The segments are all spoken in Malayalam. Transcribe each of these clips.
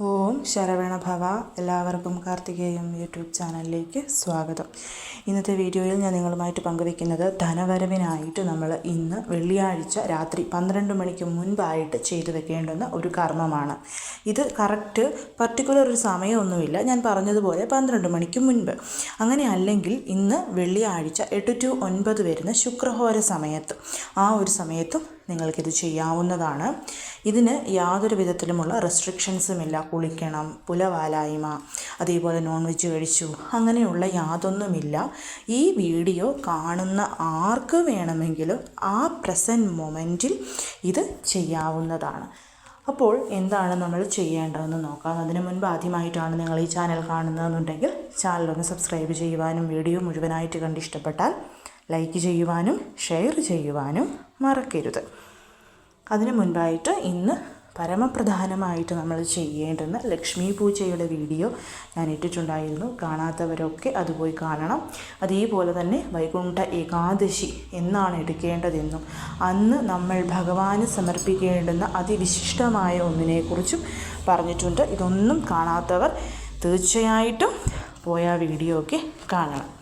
Oh. ഓം ശരവണ ഭവ എല്ലാവർക്കും കാർത്തികേയം യൂട്യൂബ് ചാനലിലേക്ക് സ്വാഗതം. ഇന്നത്തെ വീഡിയോയിൽ ഞാൻ നിങ്ങളുമായിട്ട് പങ്കുവെക്കുന്നത് ധനവരവിനായിട്ട് നമ്മൾ ഇന്ന് വെള്ളിയാഴ്ച രാത്രി പന്ത്രണ്ട് മണിക്ക് മുൻപായിട്ട് ചെയ്തു വെക്കേണ്ടുന്ന ഒരു കർമ്മമാണ്. ഇത് കറക്റ്റ് പർട്ടിക്കുലർ ഒരു സമയമൊന്നുമില്ല. ഞാൻ പറഞ്ഞതുപോലെ പന്ത്രണ്ട് മണിക്ക് മുൻപ്. അങ്ങനെ അല്ലെങ്കിൽ ഇന്ന് വെള്ളിയാഴ്ച എട്ട് ടു ഒൻപത് വരുന്ന ശുക്രഹോര സമയത്ത്. ആ ഒരു സമയത്തും നിങ്ങൾക്കിത് ചെയ്യാവുന്നതാണ്. ഇതിന് യാതൊരു വിധത്തിലുമുള്ള റെസ്ട്രിക്ഷൻസും ഇല്ല. കുളിക്കണം പുലവാലായ്മ അതേപോലെ നോൺ വെജ് കഴിച്ചു. അങ്ങനെയുള്ള യാതൊന്നുമില്ല. ഈ വീഡിയോ കാണുന്ന ആർക്ക് വേണമെങ്കിലും ആ പ്രസന്റ് മൊമെന്റിൽ ഇത് ചെയ്യാവുന്നതാണ്. അപ്പോൾ എന്താണ് നമ്മൾ ചെയ്യേണ്ടതെന്ന് നോക്കാം. അതിനു മുൻപ് ആദ്യമായിട്ടാണ് നിങ്ങൾ ഈ ചാനൽ കാണുന്നതെന്നുണ്ടെങ്കിൽ ചാനലൊന്ന് സബ്സ്ക്രൈബ് ചെയ്യുവാനും വീഡിയോ മുഴുവനായിട്ട് കണ്ട് ഇഷ്ടപ്പെട്ടാൽ ലൈക്ക് ചെയ്യുവാനും ഷെയർ ചെയ്യുവാനും മറക്കരുത്. അതിനു മുൻപായിട്ട് ഇന്ന് പരമപ്രധാനമായിട്ട് നമ്മൾ ചെയ്യേണ്ടുന്ന ലക്ഷ്മി പൂജയുടെ വീഡിയോ ഞാൻ ഇട്ടിട്ടുണ്ടായിരുന്നു. കാണാത്തവരൊക്കെ അത് പോയി കാണണം. അതേപോലെ തന്നെ വൈകുണ്ഠ ഏകാദശി എന്നാണ് എടുക്കേണ്ടതെന്നും അന്ന് നമ്മൾ ഭഗവാന് സമർപ്പിക്കേണ്ടുന്ന അതിവിശിഷ്ടമായ ഒന്നിനെക്കുറിച്ചും പറഞ്ഞിട്ടുണ്ട്. ഇതൊന്നും കാണാത്തവർ തീർച്ചയായിട്ടും പോയ വീഡിയോ ഒക്കെ കാണണം.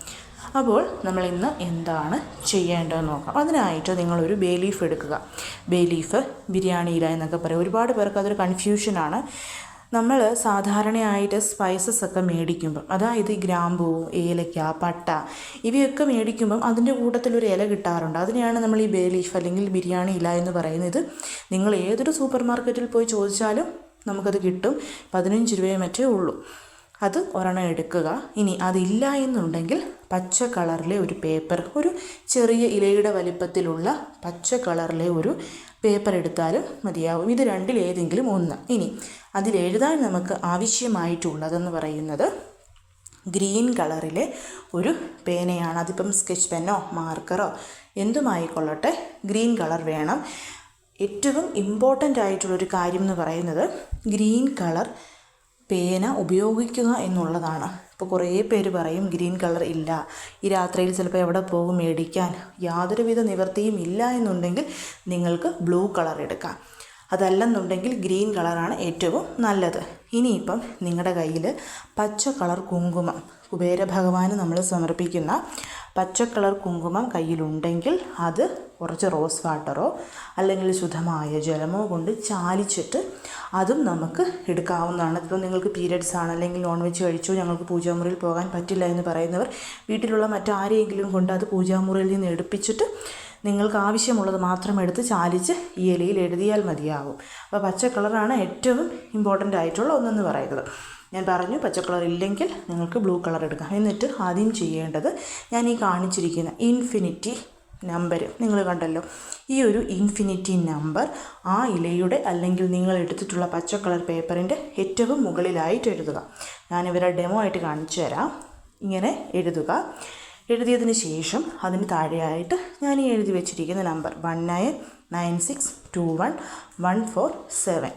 അപ്പോൾ നമ്മൾ ഇന്ന് എന്താണ് ചെയ്യേണ്ടതെന്ന് നോക്കാം. അതിനായിട്ട് നിങ്ങളൊരു ബേ ലീഫ് എടുക്കുക. ബേ ലീഫ് ബിരിയാണി ഇല എന്നൊക്കെ പറയും. ഒരുപാട് പേർക്ക് അതൊരു കൺഫ്യൂഷനാണ് നമ്മൾ സാധാരണയായിട്ട് സ്പൈസസ് ഒക്കെ മേടിക്കുമ്പം അതായത് ഗ്രാമ്പൂ ഏലക്ക പട്ട ഇവയൊക്കെ മേടിക്കുമ്പം അതിന്റെ കൂട്ടത്തിൽ ഒരു ഇല കിട്ടാറുണ്ട്. അതിനെയാണ് നമ്മൾ ഈ ബേ ലീഫ് അല്ലെങ്കിൽ ബിരിയാണി ഇല എന്ന് പറയുന്നത്. നിങ്ങൾ ഏതൊരു സൂപ്പർ മാർക്കറ്റിൽ പോയി ചോദിച്ചാലും നമുക്കത് കിട്ടും. പതിനഞ്ച് രൂപയെ മറ്റേ ഉള്ളൂ. അത് ഒരെണ്ണം എടുക്കുക. ഇനി അതില്ല എന്നുണ്ടെങ്കിൽ പച്ച കളറിലെ ഒരു പേപ്പർ ഒരു ചെറിയ ഇലയുടെ വലിപ്പത്തിലുള്ള പച്ച കളറിലെ ഒരു പേപ്പർ എടുത്താലും മതിയാവും. ഇത് രണ്ടിൽ ഏതെങ്കിലും ഒന്ന്. ഇനി അതിലെഴുതാൻ നമുക്ക് ആവശ്യമായിട്ടുള്ളതെന്ന് പറയുന്നത് ഗ്രീൻ കളറിലെ ഒരു പേനയാണ്. അതിപ്പം സ്കെച്ച് പെന്നോ മാർക്കറോ എന്തുമായിക്കൊള്ളട്ടെ ഗ്രീൻ കളർ വേണം. ഏറ്റവും ഇമ്പോർട്ടന്റ് ആയിട്ടുള്ളൊരു കാര്യം എന്ന് പറയുന്നത് ഗ്രീൻ കളർ പേന ഉപയോഗിക്കുക എന്നുള്ളതാണ്. ഇപ്പോൾ കുറേ പേര് പറയും ഗ്രീൻ കളർ ഇല്ല. ഈ രാത്രിയിൽ ചിലപ്പോൾ എവിടെ പോകും മേടിക്കാൻ. യാതൊരുവിധ നിവൃത്തിയും ഇല്ല എന്നുണ്ടെങ്കിൽ നിങ്ങൾക്ക് ബ്ലൂ കളർ എടുക്കാം. അതല്ലെന്നുണ്ടെങ്കിൽ ഗ്രീൻ കളറാണ് ഏറ്റവും നല്ലത്. ഇനിയിപ്പം നിങ്ങളുടെ കയ്യിൽ പച്ച കളർ കുങ്കുമം. കുബേര ഭഗവാന് നമ്മൾ സമർപ്പിക്കുന്ന പച്ച കളർ കുങ്കുമം കയ്യിലുണ്ടെങ്കിൽ അത് കുറച്ച് റോസ് വാട്ടറോ അല്ലെങ്കിൽ ശുദ്ധമായ ജലമോ കൊണ്ട് ചാലിച്ചിട്ട് അതും നമുക്ക് എടുക്കാവുന്നതാണ്. ഇപ്പോൾ നിങ്ങൾക്ക് പീരിയഡ്സ് ആണ് അല്ലെങ്കിൽ നോൺ വെജ് കഴിച്ചു ഞങ്ങൾക്ക് പൂജാമുറിയിൽ പോകാൻ പറ്റില്ല എന്ന് പറയുന്നവർ വീട്ടിലുള്ള മറ്റാരെയെങ്കിലും കൊണ്ട് അത് പൂജാമുറിയിൽ നിന്ന് എടുപ്പിച്ചിട്ട് നിങ്ങൾക്ക് ആവശ്യമുള്ളത് മാത്രം എടുത്ത് ചാലിച്ച് ഈ ഇലയിൽ എഴുതിയാൽ മതിയാകും അപ്പോൾ പച്ച കളറാണ് ഏറ്റവും ഇമ്പോർട്ടന്റ് ആയിട്ടുള്ള ഒന്നെന്ന് പറയുന്നത്. ഞാൻ പറഞ്ഞു പച്ച കളർ ഇല്ലെങ്കിൽ നിങ്ങൾക്ക് ബ്ലൂ കളർ എടുക്കാം. എന്നിട്ട് ആദ്യം ചെയ്യേണ്ടത് ഞാൻ ഈ കാണിച്ചിരിക്കുന്ന ഇൻഫിനിറ്റി നമ്പർ നിങ്ങൾ കണ്ടല്ലോ. ഈ ഒരു ഇൻഫിനിറ്റി നമ്പർ ആ ഇലയുടെ അല്ലെങ്കിൽ നിങ്ങൾ എടുത്തിട്ടുള്ള പച്ച കളർ പേപ്പറിന്റെ ഏറ്റവും മുകളിലായിട്ട് എഴുതുക. ഞാനിവരെ ഡെമോ ആയിട്ട് കാണിച്ചു തരാം. ഇങ്ങനെ എഴുതുക. എഴുതിയതിന് ശേഷം അതിന് താഴെയായിട്ട് ഞാൻ എഴുതി വെച്ചിരിക്കുന്ന number one nine nine six two one one four seven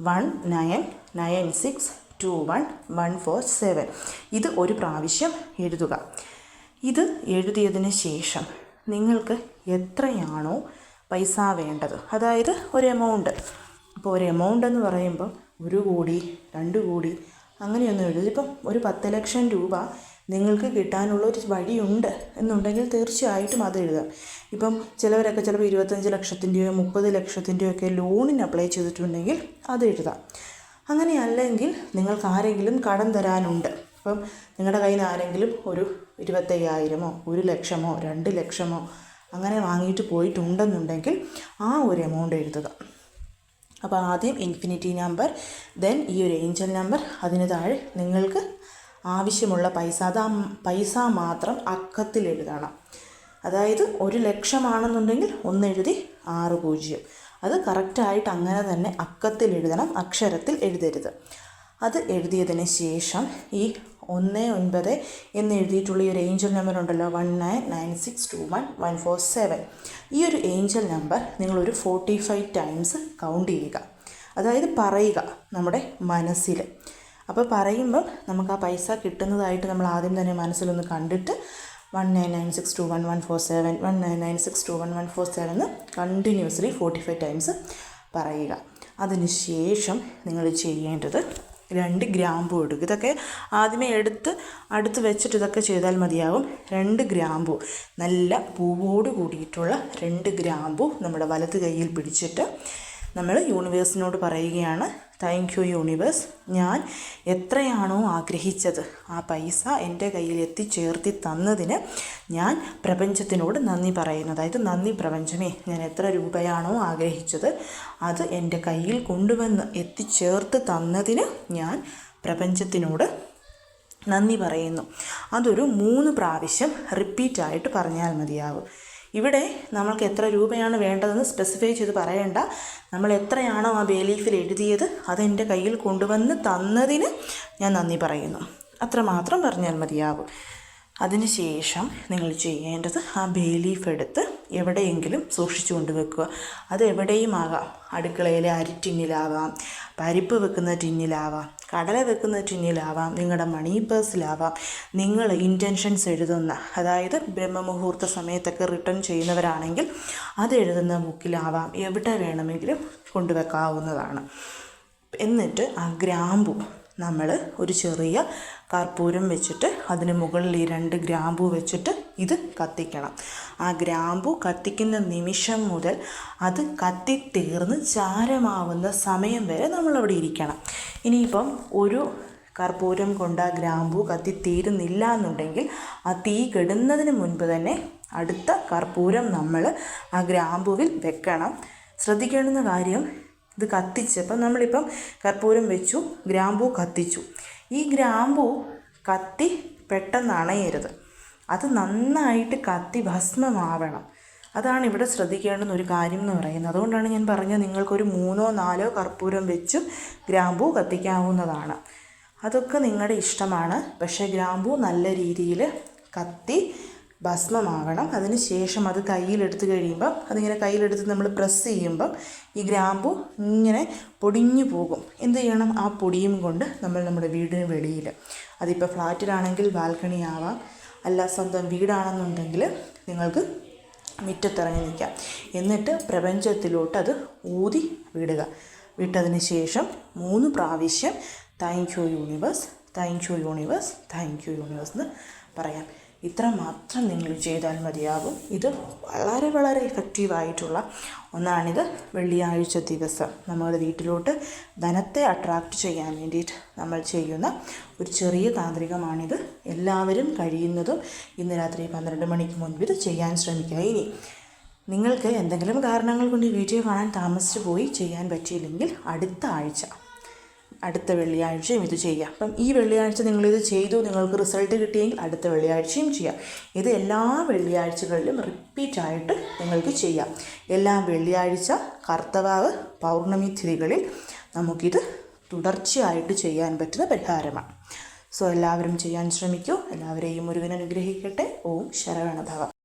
one nine nine six two one one four seven ഇത് ഒരു പ്രാവശ്യം എഴുതുക. ഇത് എഴുതിയതിന് ശേഷം നിങ്ങൾക്ക് എത്രയാണോ പൈസ വേണ്ടത്? അതായത് ഒരു എമൗണ്ട് ഇപ്പോൾ ഒരു എമൗണ്ട് എന്ന് പറയുമ്പോൾ ഒരു കോടി രണ്ട് കോടി അങ്ങനെയൊന്നും എഴുതി ഇപ്പം ഒരു പത്ത് ലക്ഷം രൂപ നിങ്ങൾക്ക് കിട്ടാനുള്ള ഒരു വഴിയുണ്ട് എന്നുണ്ടെങ്കിൽ തീർച്ചയായിട്ടും അത് എഴുതാം. ഇപ്പം ചിലവരൊക്കെ ചിലപ്പോൾ ഇരുപത്തഞ്ച് ലക്ഷത്തിന്റെയോ മുപ്പത് ലക്ഷത്തിന്റെയോ ഒക്കെ ലോണിന് അപ്ലൈ ചെയ്തിട്ടുണ്ടെങ്കിൽ അത് എഴുതാം. അങ്ങനെയല്ലെങ്കിൽ നിങ്ങൾക്ക് ആരെങ്കിലും കടം തരാനുണ്ട്. അപ്പം നിങ്ങളുടെ കയ്യിൽ നിന്ന് ആരെങ്കിലും ഒരു ഇരുപത്തയ്യായിരമോ ഒരു ലക്ഷമോ രണ്ട് ലക്ഷമോ അങ്ങനെ വാങ്ങിയിട്ട് പോയിട്ടുണ്ടെന്നുണ്ടെങ്കിൽ ആ ഒരു എമൗണ്ട് എഴുതുക. അപ്പോൾ ആദ്യം ഇൻഫിനിറ്റി നമ്പർ ദെൻ ഈ ഒരു ഏഞ്ചൽ നമ്പർ അതിന് താഴെ നിങ്ങൾക്ക് ആവശ്യമുള്ള പൈസ. അത് ആ പൈസ മാത്രം അക്കത്തിൽ എഴുതണം. അതായത് ഒരു ലക്ഷമാണെന്നുണ്ടെങ്കിൽ ഒന്നെഴുതി ആറ് പൂജ്യം. അത് കറക്റ്റായിട്ട് അങ്ങനെ തന്നെ അക്കത്തിൽ എഴുതണം അക്ഷരത്തിൽ എഴുതരുത്. അത് എഴുതിയതിന് ശേഷം ഈ ഒന്ന് ഒൻപത് എന്ന് എഴുതിയിട്ടുള്ള ഈ ഒരു ഏഞ്ചൽ നമ്പർ ഉണ്ടല്ലോ one nine nine six two one one four seven ഈ ഒരു ഏഞ്ചൽ നമ്പർ നിങ്ങളൊരു ഫോർട്ടി ഫൈവ് ടൈംസ് കൗണ്ട് ചെയ്യുക. അതായത് പറയുക നമ്മുടെ മനസ്സിൽ. അപ്പോൾ പറയുമ്പം നമുക്ക് ആ പൈസ കിട്ടുന്നതായിട്ട് നമ്മൾ ആദ്യം തന്നെ മനസ്സിലൊന്ന് കണ്ടിട്ട് one nine nine six two one one four seven one nine nine six two one one four seven എന്ന് കണ്ടിന്യൂസ്ലി ഫോർട്ടി ഫൈവ് ടൈംസ് പറയുക. അതിനുശേഷം നിങ്ങൾ ചെയ്യേണ്ടത് രണ്ട് ഗ്രാമ്പൂ എടുക്കുക ഇതൊക്കെ ആദ്യമേ എടുത്ത് അടുത്ത് വെച്ചിട്ട് ഇതൊക്കെ ചെയ്താൽ മതിയാവും. രണ്ട് ഗ്രാമ്പൂ നല്ല പൂവോട് കൂടിയിട്ടുള്ള രണ്ട് ഗ്രാമ്പൂ നമ്മുടെ വലത് കൈയിൽ പിടിച്ചിട്ട് നമ്മൾ യൂണിവേഴ്സിനോട് പറയുകയാണ്. താങ്ക് യു യൂണിവേഴ്സ് ഞാൻ എത്രയാണോ ആഗ്രഹിച്ചത് ആ പൈസ എന്റെ കയ്യിൽ എത്തിച്ചേർത്തി തന്നതിന് ഞാൻ പ്രപഞ്ചത്തിനോട് നന്ദി പറയുന്നു. അതായത് നന്ദി പ്രപഞ്ചമേ ഞാൻ എത്ര രൂപയാണോ ആഗ്രഹിച്ചത് അത് എന്റെ കയ്യിൽ കൊണ്ടുവന്ന് എത്തിച്ചേർത്ത് തന്നതിന് ഞാൻ പ്രപഞ്ചത്തിനോട് നന്ദി പറയുന്നു. അതൊരു മൂന്ന് പ്രാവശ്യം റിപ്പീറ്റായിട്ട് പറഞ്ഞാൽ മതിയാകും ഇവിടെ നമ്മൾക്ക് എത്ര രൂപയാണ് വേണ്ടതെന്ന് സ്പെസിഫൈ ചെയ്ത് പറയേണ്ട. നമ്മൾ എത്രയാണോ ആ ബേലീഫിൽ എഴുതിയത് അതെന്റെ കയ്യിൽ കൊണ്ടുവന്ന് തന്നതിന് ഞാൻ നന്ദി പറയുന്നു. അത്രമാത്രം പറഞ്ഞാൽ മതിയാകും അതിനുശേഷം നിങ്ങൾ ചെയ്യേണ്ടത് ആ ബേ ലീഫ് എടുത്ത് എവിടെയെങ്കിലും സൂക്ഷിച്ചു കൊണ്ട് വെക്കുക അത് എവിടെയും ആകാം. അടുക്കളയിലെ അരിറ്റിന്നിലാവാം പരിപ്പ് വെക്കുന്ന ടിന്നിലാവാം. കടല വെക്കുന്ന ടിന്നിലാവാം നിങ്ങളുടെ മണി പേഴ്സിലാവാം നിങ്ങൾ ഇന്റൻഷൻസ് എഴുതുന്ന അതായത് ബ്രഹ്മമുഹൂർത്ത സമയത്തൊക്കെ റിട്ടേൺ ചെയ്യുന്നവരാണെങ്കിൽ അത് എഴുതുന്ന ബുക്കിലാവാം എവിടെ വേണമെങ്കിലും കൊണ്ടുവെക്കാവുന്നതാണ്. എന്നിട്ട് ആ ഗ്രാമ്പു നമ്മൾ ഒരു ചെറിയ കർപ്പൂരം വെച്ചിട്ട് അതിന് മുകളിൽ ഈ രണ്ട് ഗ്രാമ്പു വെച്ചിട്ട് ഇത് കത്തിക്കണം. ആ ഗ്രാമ്പു കത്തിക്കുന്ന നിമിഷം മുതൽ അത് കത്തിത്തീർന്ന് ചാരമാവുന്ന സമയം വരെ നമ്മളവിടെ ഇരിക്കണം. ഇനിയിപ്പം ഒരു കർപ്പൂരം കൊണ്ട് ആ ഗ്രാമ്പു കത്തിത്തീരുന്നില്ല എന്നുണ്ടെങ്കിൽ ആ തീ കെടുന്നതിന് മുൻപ് തന്നെ അടുത്ത കർപ്പൂരം നമ്മൾ ആ ഗ്രാമ്പുവിൽ വെക്കണം. ശ്രദ്ധിക്കേണ്ടുന്ന കാര്യം ഇത് കത്തിച്ചപ്പം നമ്മളിപ്പം കർപ്പൂരം വെച്ചു ഗ്രാമ്പു കത്തിച്ചു. ഈ ഗ്രാമ്പു കത്തി പെട്ടെന്ന് അണയരുത്. അത് നന്നായിട്ട് കത്തി ഭസ്മമാവണം. അതാണ് ഇവിടെ ശ്രദ്ധിക്കേണ്ടുന്ന ഒരു കാര്യം എന്ന് പറയുന്നത്. അതുകൊണ്ടാണ് ഞാൻ പറഞ്ഞത് നിങ്ങൾക്കൊരു മൂന്നോ നാലോ കർപ്പൂരം വെച്ചും ഗ്രാമ്പൂ കത്തിക്കാവുന്നതാണ്. അതൊക്കെ നിങ്ങളുടെ ഇഷ്ടമാണ്. പക്ഷേ ഗ്രാമ്പൂ നല്ല രീതിയിൽ കത്തി ഭസ്മമാകണം അതിന് ശേഷം അത് കയ്യിലെടുത്ത് കഴിയുമ്പം അതിങ്ങനെ കയ്യിലെടുത്ത് നമ്മൾ പ്രസ് ചെയ്യുമ്പം ഈ ഗ്രാമ്പു ഇങ്ങനെ പൊടിഞ്ഞു പോകും. എന്ത് ചെയ്യണം? ആ പൊടിയും കൊണ്ട് നമ്മൾ നമ്മുടെ വീടിന് വെളിയിൽ. അതിപ്പോൾ ഫ്ലാറ്റിലാണെങ്കിൽ ബാൽക്കണി ആവാം അല്ല സ്വന്തം വീടാണെന്നുണ്ടെങ്കിൽ നിങ്ങൾക്ക് മുറ്റത്തിറങ്ങി നിൽക്കാം. എന്നിട്ട് പ്രപഞ്ചത്തിലോട്ട് അത് ഊതി വിടുക. വിട്ടതിന് ശേഷം മൂന്ന് പ്രാവശ്യം thank you universe thank you universe thank you universe എന്ന് പറയാം. ഇത്ര മാത്രം നിങ്ങൾ ചെയ്താൽ മതിയാകും. ഇത് വളരെ വളരെ എഫക്റ്റീവായിട്ടുള്ള ഒന്നാണിത്. വെള്ളിയാഴ്ച ദിവസം നമ്മുടെ വീട്ടിലോട്ട് ധനത്തെ അട്രാക്റ്റ് ചെയ്യാൻ വേണ്ടിയിട്ട് നമ്മൾ ചെയ്യുന്ന ഒരു ചെറിയ താന്ത്രികമാണിത്. എല്ലാവരും കഴിയുന്നതും ഇന്ന് രാത്രി പന്ത്രണ്ട് മണിക്ക് മുൻപ് ഇത് ചെയ്യാൻ ശ്രമിക്കുക. ഇനി നിങ്ങൾക്ക് എന്തെങ്കിലും കാരണങ്ങൾ കൊണ്ട് ഈ വീഡിയോ കാണാൻ താമസിച്ചു പോയി ചെയ്യാൻ പറ്റിയില്ലെങ്കിൽ അടുത്ത ആഴ്ച അടുത്ത വെള്ളിയാഴ്ചയും ഇത് ചെയ്യാം. അപ്പം ഈ വെള്ളിയാഴ്ച നിങ്ങളിത് ചെയ്തു നിങ്ങൾക്ക് റിസൾട്ട് കിട്ടിയെങ്കിൽ അടുത്ത വെള്ളിയാഴ്ചയും ചെയ്യാം. ഇത് എല്ലാ വെള്ളിയാഴ്ചകളിലും റിപ്പീറ്റായിട്ട് നിങ്ങൾക്ക് ചെയ്യാം. എല്ലാ വെള്ളിയാഴ്ച കർത്തവാവ് പൗർണമി തിരികളിൽ നമുക്കിത് തുടർച്ചയായിട്ട് ചെയ്യാൻ പറ്റുന്ന പരിഹാരമാണ്. സോ എല്ലാവരും ചെയ്യാൻ ശ്രമിക്കൂ. എല്ലാവരെയും മുരുകൻ അനുഗ്രഹിക്കട്ടെ. ഓം ശരവണഭവ.